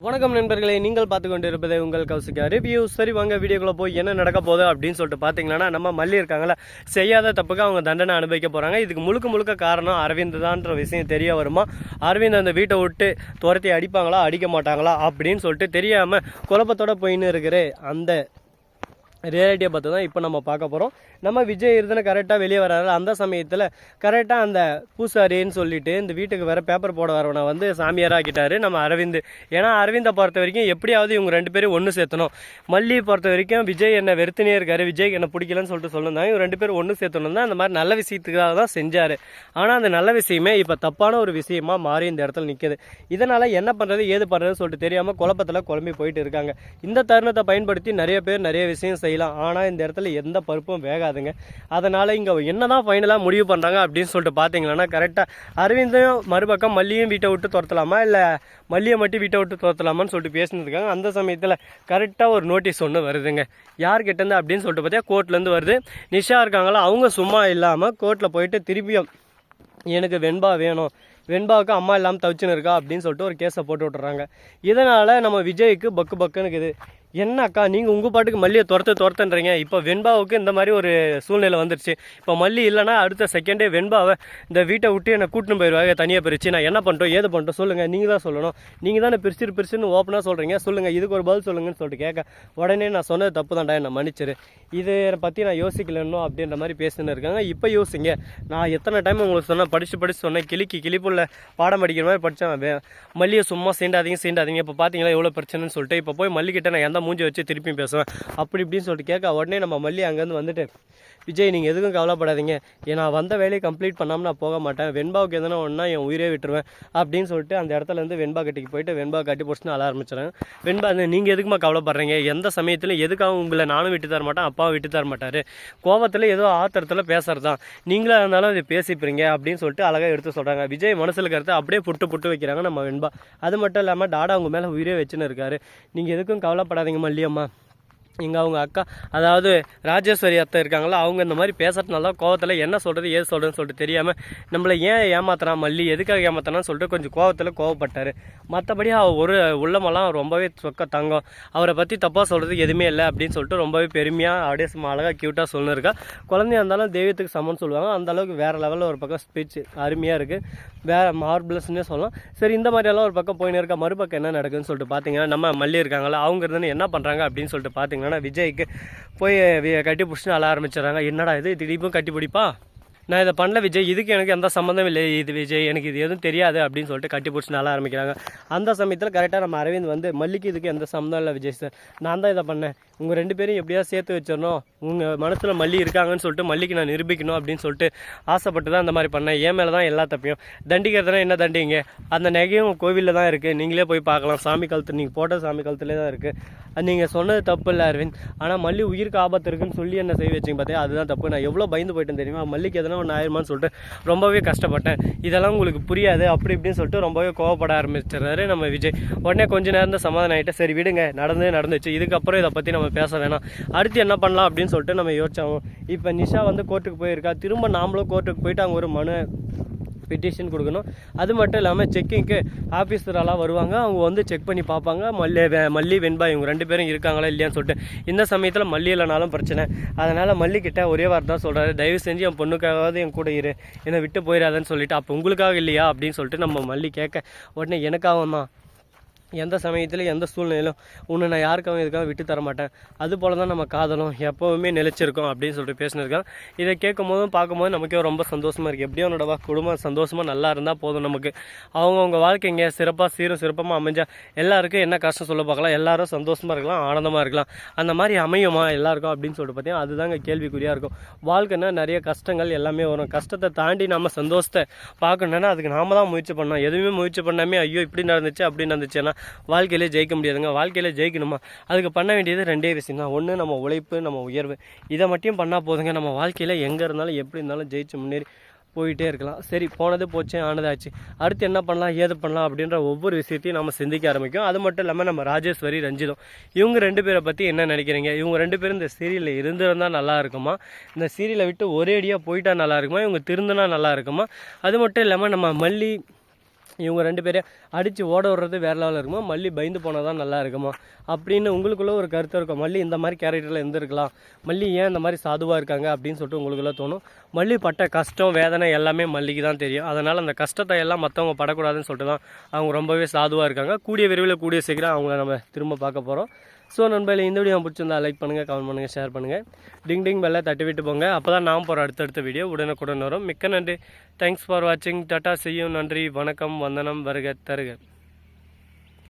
வணக்கம் நண்பர்களே நீங்கள் பார்த்து கொண்டு இருப்பது உங்கள் கௌசிக்கா ரிவ்யூ சரி வாங்க வீடியோக்குள்ள போய் என்ன நடக்க போகுது அப்படின்னு சொல்லிட்டு பார்த்தீங்கன்னா நம்ம மல்லி இருக்காங்களா செய்யாத தப்புக்கு அவங்க தண்டனை அனுபவிக்க போகிறாங்க இதுக்கு முழுக்க முழுக்க காரணம் அரவிந்த் தான்ற விஷயம் தெரிய வருமா? அரவிந்த் அந்த வீட்டை விட்டு துரத்தி அடிப்பாங்களா அடிக்க மாட்டாங்களா அப்படின்னு சொல்லிட்டு தெரியாமல் குழப்பத்தோட போயின்னு இருக்கிற அந்த ரியாலிட்டியை பார்த்து தான் இப்போ நம்ம பார்க்க போகிறோம் நம்ம விஜய் இருந்தன கரெக்டாக வெளியே வராரு அந்த சமயத்தில் கரெக்டாக அந்த பூசாரின்னு சொல்லிட்டு இந்த வீட்டுக்கு வேறு பேப்பர் போட வரவனை வந்து சாமியார் நம்ம அரவிந்த். ஏன்னா அரவிந்தை பொறுத்த வரைக்கும் எப்படியாவது இவங்க ரெண்டு பேரும் ஒன்று சேர்த்தணும். மல்லி பொறுத்த வரைக்கும் விஜய் என்ன வெறுத்துனே இருக்காரு. விஜய் என்ன பிடிக்கலன்னு சொல்லிட்டு சொல்லியிருந்தாங்க இவங்க ரெண்டு பேரும் ஒன்று சேர்த்தணும் தான் அந்த மாதிரி நல்ல விஷயத்துக்காக தான் செஞ்சார். ஆனால் அந்த நல்ல விஷயமே இப்போ தப்பான ஒரு விஷயமா மாறி இந்த இடத்துல நிற்குது இதனால் என்ன பண்ணுறது ஏது பண்ணுறதுன்னு சொல்லிட்டு தெரியாமல் குழப்பத்தில் குழம்பி போயிட்டு இருக்காங்க. இந்த தருணத்தை பயன்படுத்தி நிறைய பேர் நிறைய விஷயம் செய்யலாம். ஆனால் இந்த இடத்துல எந்த பருப்பும் வேகாதுங்க. அதனால் இங்கே என்ன தான் ஃபைனலாக முடிவு பண்ணுறாங்க அப்படின்னு சொல்லிட்டு பார்த்தீங்கன்னா கரெக்டாக அரவிந்தையும் மறுபக்கம் மல்லியும் வீட்டை விட்டு துரத்தலாமா? இல்லை மல்லியை மட்டும் வீட்டை விட்டு துரத்தலாமான்னு சொல்லிட்டு பேசினதுக்காங்க அந்த சமயத்தில் கரெக்டாக ஒரு நோட்டீஸ் ஒன்று வருதுங்க. யார்கிட்டேருந்து அப்படின்னு சொல்லிட்டு பார்த்தா கோர்ட்லேருந்து வருது. நிஷா இருக்காங்களா? அவங்க சும்மா இல்லாமல் கோர்ட்டில் போயிட்டு திருப்பியும் எனக்கு வெண்பா வேணும். வெண்பாவுக்கு அம்மா இல்லாமல் தவிச்சுன்னு இருக்கா அப்படின்னு சொல்லிட்டு ஒரு கேஸை போட்டு விட்டுறாங்க. இதனால் நம்ம விஜய்க்கு பக்கு பக்குன்னு இருக்குது. என்னக்கா நீங்கள் உங்கள் பாட்டுக்கு மல்லியை துரத்து துரத்துன்றீங்க. இப்போ வெண்பாவுக்கு இந்த மாதிரி ஒரு சூழ்நிலை வந்துருச்சு. இப்போ மல்லி இல்லைன்னா அடுத்த செகண்டே வெண்பாவை இந்த வீட்டை விட்டு என்னை கூட்டின்னு போயிடுவாங்க தனியாக பிரித்து நான் என்ன பண்ணிட்டோம் ஏது பண்ணிட்டோம் சொல்லுங்கள் நீங்கள் தான் சொல்லணும். நீங்கள் தானே பிரிச்சு பிரிச்சுன்னு ஓப்பனாக சொல்கிறீங்க சொல்லுங்கள் இதுக்கு ஒரு பதில் சொல்லுங்கன்னு சொல்லிட்டு கேட்க. உடனே நான் சொன்னது தப்பு தான்டா என்னை மன்னிச்சிரு. இதை பற்றி நான் யோசிக்கலன்னு அப்படின்ற மாதிரி பேசின்னு இருக்காங்க. இப்போ யோசிங்க. நான் எத்தனை டைம் உங்களுக்கு சொன்னேன் படித்து படித்து சொன்னேன் கிளிக்கு கிளிப்புள்ள பாடம் படிக்கிற மாதிரி படித்தேன் மல்லியை சும்மா சீண்டாதீங்க சீண்டாதீங்க. இப்போ பார்த்தீங்களா எவ்வளோ பிரச்சனைன்னு சொல்லிட்டு இப்போ போய் மல்லிக்கிட்ட நான் எந்த மூஞ்சி வச்சு திருப்பியும் பேசுவேன். அப்படி இப்படின்னு சொல்லிட்டு கேட்க உடனே நம்ம மல்லி அங்கேருந்து வந்துட்டு விஜய் நீங்கள் எதுக்கும் கவலைப்படாதீங்க. நான் வந்த வேலையை கம்ப்ளீட் பண்ணாமல் நான் போக மாட்டேன். வெண்பாவுக்கு எதனா ஒன்றா என் உயிரே விட்டுருவேன். அப்படின்னு சொல்லிட்டு அந்த இடத்துலேருந்து வெண்பா கட்டிக்கு போயிட்டு வெண்பா கட்டி போட்டுன்னு அழ ஆரம்பிச்சிடுறேன். வெண்பா நீங்கள் எதுக்குமா கவலைப்படுறீங்க? எந்த சமயத்தில் எதுக்காக உங்களை நானும் விட்டு தர மாட்டேன் அப்பாவும் விட்டு தர மாட்டார்? கோவத்தில் ஏதோ ஆத்திரத்தில் பேசுறது தான் நீங்களாக இருந்தாலும் அதை பேசிப்பீங்க அப்படின்னு சொல்லிட்டு அழகாக எடுத்து சொல்கிறாங்க விஜய் மனசில் கருத்தை அப்படியே புட்டு புட்டு வைக்கிறாங்க நம்ம வெண்பா. அது மட்டும் இல்லாமல் டாடா உங்கள் மேலே உயிரே வச்சுன்னு இருக்காரு. நீங்கள் எதுக்கும் கவலைப்படாதீங்க இல்லையம்மா இங்கே அவங்க அக்கா அதாவது ராஜேஸ்வரி அத்தை இருக்காங்களா அவங்க இந்த மாதிரி பேசுறதுனால கோவத்தில் என்ன சொல்கிறது ஏது சொல்கிறதுன்னு சொல்லிட்டு தெரியாமல் நம்மளை ஏன் ஏமாத்துறான் மல்லி எதுக்காக ஏமாத்துறான்னு சொல்லிட்டு கொஞ்சம் கோவத்தில் கோவப்பட்டார். மற்றபடி அவர் ஒரு உள்ளமெல்லாம் ரொம்பவே சொக்க தங்கம். அவரை பற்றி தப்பாக சொல்கிறது எதுவுமே இல்லை அப்படின்னு சொல்லிட்டு ரொம்பவே பெருமையாக அப்படியே சும்மா அழகாக க்யூட்டாக சொல்லிருக்கா. குழந்தையா இருந்தாலும் தெய்வத்துக்கு சமம்னு சொல்லுவாங்க. அந்த அளவுக்கு வேறு லெவலில் ஒரு பக்கம் ஸ்பீச் அருமையாக இருக்குது வேறு மார்பிளஸ்னே சொல்லலாம். சரி இந்த மாதிரியெல்லாம் ஒரு பக்கம் போயின்னு இருக்கா. மறுபக்கம் என்ன நடக்குதுன்னு சொல்லிட்டு பார்த்தீங்கன்னா நம்ம மல்லி இருக்காங்களா அவங்க இருந்து என்ன பண்ணுறாங்க அப்படின்னு சொல்லிட்டு பார்த்தீங்கன்னா விஜய்க்கு போய் கட்டி பிடிச்சின்னு அழ ஆரம்பிச்சிடறாங்க. என்னடா இது? திடீர்னு கட்டி பிடிப்பா? நான் இதை பண்ணல விஜய். இதுக்கு எனக்கு எந்த சம்மந்தம் இல்லை. இது விஜய் எனக்கு இது எதுவும் தெரியாது அப்படின்னு சொல்லிட்டு கட்டி பிடிச்சி நல்லா ஆரம்பிக்கிறாங்க. அந்த சமயத்தில் கரெக்டாக நம்ம அரவிந்த் வந்து மல்லிக்கு இதுக்கு எந்த சம்மந்தம் இல்லை விஜய் சார். நான் தான் இதை பண்ணேன். உங்கள் ரெண்டு பேரும் எப்படியாவது சேர்த்து வச்சிடணும்? உங்கள் மனசில் மல்லி இருக்காங்கன்னு சொல்லிட்டு மல்லிக்கு நான் நிரூபிக்கணும் அப்படின்னு சொல்லிட்டு ஆசைப்பட்டு தான் அந்த மாதிரி பண்ணேன். என் மேலே தான் எல்லா தப்பையும். தண்டிக்கிறதுனா என்ன தண்டிங்க? அந்த நகையும் கோவிலில் தான் இருக்குது நீங்களே போய் பார்க்கலாம். சாமி காலத்தில் நீங்கள் போட்ட சாமி காலத்துலேயே தான் இருக்குது நீங்கள் சொன்னது தப்பு இல்லை அரவிந்த். ஆனால் மல்லி உயிருக்கு ஆபத்து இருக்குன்னு சொல்லி என்ன செய்ய வச்சிங்க பார்த்தே அதுதான் தப்பு. நான் எவ்வளோ பயந்து போயிட்டேன் தெரியுமா? மல்லிக்கு எதனா ஒன்று ஆயிருமான்னு சொல்லிட்டு ரொம்பவே கஷ்டப்பட்டேன். இதெல்லாம் உங்களுக்கு புரியாது. அப்படி இப்படின்னு சொல்லிட்டு ரொம்பவே கோவப்பட ஆரம்பிச்சிடுறாரு நம்ம விஜய். உடனே கொஞ்ச நேரம் தான் சமாதானம் ஆகிட்டு சரி விடுங்க நடந்தே நடந்துச்சு. இதுக்கப்புறம் இதை பற்றி நம்ம பேச வேணாம். அடுத்து என்ன பண்ணலாம்? அப்படின்னு சொல்லிட்டு நம்ம யோசிச்சோம் இப்போ நிஷா வந்து கோர்ட்டுக்கு போயிருக்கா. திரும்ப நாமளும் கோர்ட்டுக்கு போயிட்டு அங்கே ஒரு மனு பெட்டிஷன் கொடுக்கணும். அது மட்டும் இல்லாமல் செக்கிங்க்கு ஆஃபீஸரெல்லாம் வருவாங்க. அவங்க வந்து செக் பண்ணி பார்ப்பாங்க. மல்லி வே- மல்லி வெண்பா இவங்க ரெண்டு பேரும் இருக்காங்களா இல்லையான்னு சொல்லிட்டு. இந்த சமயத்தில் மல்லி இல்லைனாலும் பிரச்சனை. அதனால் மல்லிக்கிட்ட ஒரே வார்த்தை தான் சொல்கிறாரு தயவு செஞ்சு என் பொண்ணுக்காகவாவது என் கூட இரு. என்னை விட்டு போயிடாதன்னு சொல்லிட்டு அப்போ உங்களுக்காக இல்லையா? அப்படின்னு சொல்லிட்டு நம்ம மல்லி கேட்க உடனே எனக்காகவும் தான் எந்த சமயத்தில் எந்த சூழ்நிலையிலும் உன்னை நான் யாருக்காகவும் இதுக்காக விட்டு தர மாட்டேன். அது போல தான் நம்ம காதலும் எப்போவுமே நிலச்சிருக்கோம் அப்படின்னு சொல்லிட்டு பேசினிருக்கான் இதை கேட்கும் போதும் பார்க்கும்போது நமக்கே ரொம்ப சந்தோஷமாக இருக்குது எப்படியும் என்னோட குடும்பம் சந்தோஷமாக நல்லா இருந்தால் போதும் நமக்கு. அவங்கவுங்க வாழ்க்கைங்க சிறப்பாக சீரும் சிறப்பமாக அமைஞ்சா எல்லாருக்கும் என்ன கஷ்டம் சொல்ல பார்க்கலாம். எல்லாரும் சந்தோஷமாக இருக்கலாம் ஆனந்தமாக இருக்கலாம். அந்த மாதிரி அமையுமா எல்லாருக்கும் அப்படின்னு சொல்லிட்டு பார்த்தீங்கன்னா அதுதாங்க கேள்விக்குறியாக இருக்கும். வாழ்க்கைன்னா நிறைய கஷ்டங்கள் எல்லாமே வரும். கஷ்டத்தை தாண்டி நம்ம சந்தோஷத்தை பார்க்கணுன்னா அதுக்கு நாம தான் முயற்சி பண்ணோம் எதுவுமே முயற்சி பண்ணாமே ஐயோ இப்படி நடந்துச்சு அப்படி நடந்துச்சுன்னா வாழ்க்கையிலே ஜெயிக்க முடியாதுங்க. வாழ்க்கையில ஜெயிக்கணுமா? அதுக்கு பண்ண வேண்டியது ரெண்டே விஷயம் தான் ஒன்று நம்ம உழைப்பு நம்ம உயர்வு. இதை மட்டும் பண்ணால் போதுங்க. நம்ம வாழ்க்கையில் எங்கே இருந்தாலும் எப்படி இருந்தாலும் ஜெயிச்சு முன்னேறி போயிட்டே இருக்கலாம். சரி போனது போச்சு ஆனதாச்சு. அடுத்து என்ன பண்ணலாம் ஏது பண்ணலாம் அப்படின்ற ஒவ்வொரு விஷயத்தையும் நம்ம சிந்திக்க ஆரம்பிக்கும். அது மட்டும் இல்லாமல் நம்ம ராஜேஸ்வரி ரஞ்சிதம் இவங்க ரெண்டு பேரை பற்றி என்ன நினைக்கிறீங்க? இவங்க ரெண்டு பேரும் இந்த சீரியலில் இருந்திருந்தால் நல்லா இருக்குமா? இந்த சீரியலை விட்டு ஒரேடியாக போயிட்டா நல்லா இருக்குமா? இவங்க திருந்தினா நல்லா இருக்குமா? அது மட்டும் இல்லாமல் நம்ம மல்லி இவங்க ரெண்டு பேரையும் அடித்து ஓட விடுறது வேற லெவலில் இருக்குமா? மல்லி பயந்து போனால் தான் நல்லா இருக்குமா? அப்படின்னு உங்களுக்குள்ளே ஒரு கருத்து இருக்கும். மல்லி இந்த மாதிரி கேரக்டரில் இருந்திருக்கலாம். மல்லி ஏன் இந்த மாதிரி சாதுவாக இருக்காங்க அப்படின்னு சொல்லிட்டு உங்களுக்குள்ளே தோணும். மல்லி பட்ட கஷ்டம் வேதனை எல்லாமே மல்லிக்கு தான் தெரியும். அதனால் அந்த கஷ்டத்தை எல்லாம் மற்றவங்க படக்கூடாதுன்னு சொல்லிட்டு தான் அவங்க ரொம்பவே சாதுவாக இருக்காங்க. கூடிய விரைவில் கூடிய சீக்கிரம் அவங்கள நம்ம திரும்ப பார்க்க போகிறோம் ஸோ நண்பர்களே இந்த வீடியோ பிடிச்சிருந்தா லைக் பண்ணுங்கள் கமெண்ட் பண்ணுங்கள் ஷேர் பண்ணுங்கள் டிங் டிங் பெல்லை தட்டி விட்டு போங்க. அப்போ தான் நான் போகிற அடுத்தடுத்த வீடியோ உடனுக்குடன் வரும். மிக்க நன்றி. தேங்க்ஸ் ஃபார் வாட்சிங் டாட்டா செய்யும் நன்றி. வணக்கம். வந்தனம். வருக தருக.